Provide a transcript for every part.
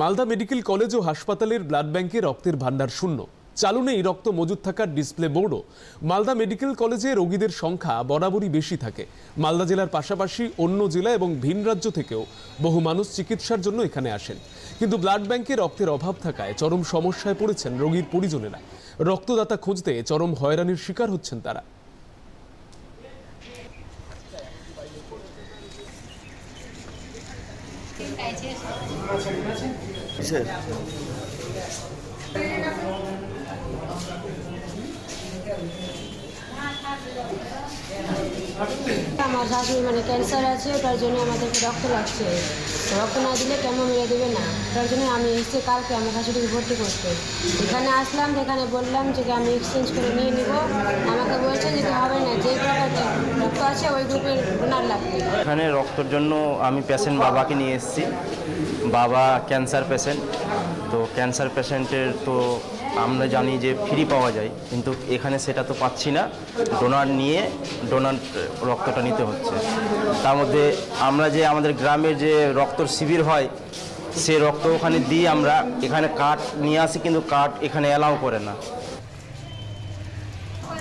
Malda medical college ও হাসপাতালের blood ব্যাংকে রক্তের ভান্ডার শূন্য। চালু নেই রক্ত মজুদ থাকার ডিসপ্লে বোর্ডও। মালদা মেডিকেল কলেজে রোগীদের সংখ্যা বরাবরই বেশি থাকে। মালদা জেলার পাশাপাশি অন্য জেলা এবং ভিন রাজ্য থেকেও বহু মানুষ চিকিৎসার জন্য এখানে আসেন। কিন্তু ব্লাড ব্যাংকে রক্তের অভাব থাকায় চরম সমস্যায় পড়েছেন রোগীর পরিজনেরা। রক্তদাতা খুঁজতে চরম হয়রানির শিকার হচ্ছেন তারা। আমার শাশুড়ি মানে ক্যান্সার আছে, তার জন্য আমাদেরকে রক্ত লাগছে। রক্ত না দিলে কেমন মেরে দেবে না? তার জন্য আমি এসেছি কালকে আমার শাশুড়িকে ভর্তি করতে এখানে আসলাম এখানে বললাম যে আমি এক্সচেঞ্জ করে নিয়ে নিব। আমাকে বলছে যে হবে না যে গ্রুপের রক্ত আছে, ওই গ্রুপের ডোনার লাগবে। এখানে রক্তর জন্য আমি পেশেন্ট বাবাকে নিয়ে এসেছি। বাবা ক্যান্সার পেশেন্ট তো ক্যান্সার পেশেন্টের তো আমরা জানি যে ফ্রি পাওয়া যায়, কিন্তু এখানে সেটা তো পাচ্ছি না। ডোনার নিয়ে ডোনার রক্তটা নিতে হচ্ছে। তার মধ্যে আমরা যে আমাদের গ্রামের যে রক্তর শিবির হয়, সে রক্ত ওখানে দিয়ে আমরা এখানে কার্ড নিয়ে আসি, কিন্তু কার্ড এখানে অ্যালাউ করে না।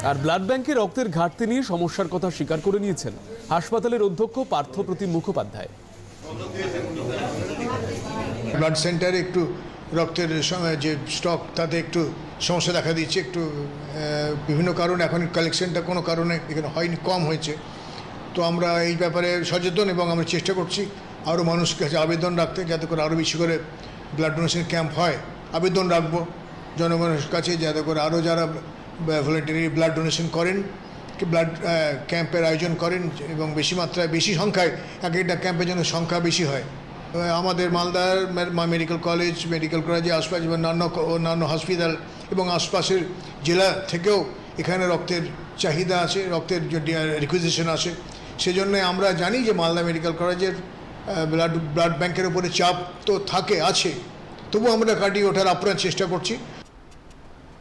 আর ব্লাড ব্যাংকে রক্তের ঘাটতি নিয়ে সমস্যার কথা স্বীকার করে নিয়েছেন হাসপাতালের অধ্যক্ষ পার্থপ্রতিম মুখোপাধ্যায়। ব্লাড সেন্টারে একটু রক্তের যে স্টক তাতে একটু সমস্যা দেখা দিচ্ছে, একটু বিভিন্ন কারণে এখন কালেকশনটা কোনো কারণে এখানে হয়নি, কম হয়েছে। তো আমরা এই ব্যাপারে সচেতন এবং আমরা চেষ্টা করছি আরও মানুষের কাছে আবেদন রাখতে, যাতে করে আরও বেশি করে ব্লাড ডোনেশন ক্যাম্প হয়। আবেদন রাখব জনগণের কাছে, যাতে করে আরও যারা ভলেন্টারি ব্লাড ডোনেশন করেন ব্লাড ক্যাম্পের আয়োজন করেন এবং বেশি মাত্রায়, বেশি সংখ্যায়, এক একটা ক্যাম্পের জন্য সংখ্যা বেশি হয়। আমাদের মালদার মেডিকেল কলেজ মেডিকেল কলেজে আশপাশ এবং অন্যান্য অন্যান্য হসপিটাল এবং আশপাশের জেলা থেকেও এখানে রক্তের চাহিদা আছে, রক্তের রিকুইজিশন আছে। সেজন্য আমরা জানি যে মালদা মেডিকেল কলেজের ব্লাড ব্লাড ব্যাংকের উপরে চাপ তো থাকে, আছে। তবু আমরা কাটিয়ে ওঠার আপ্রাণ চেষ্টা করছি।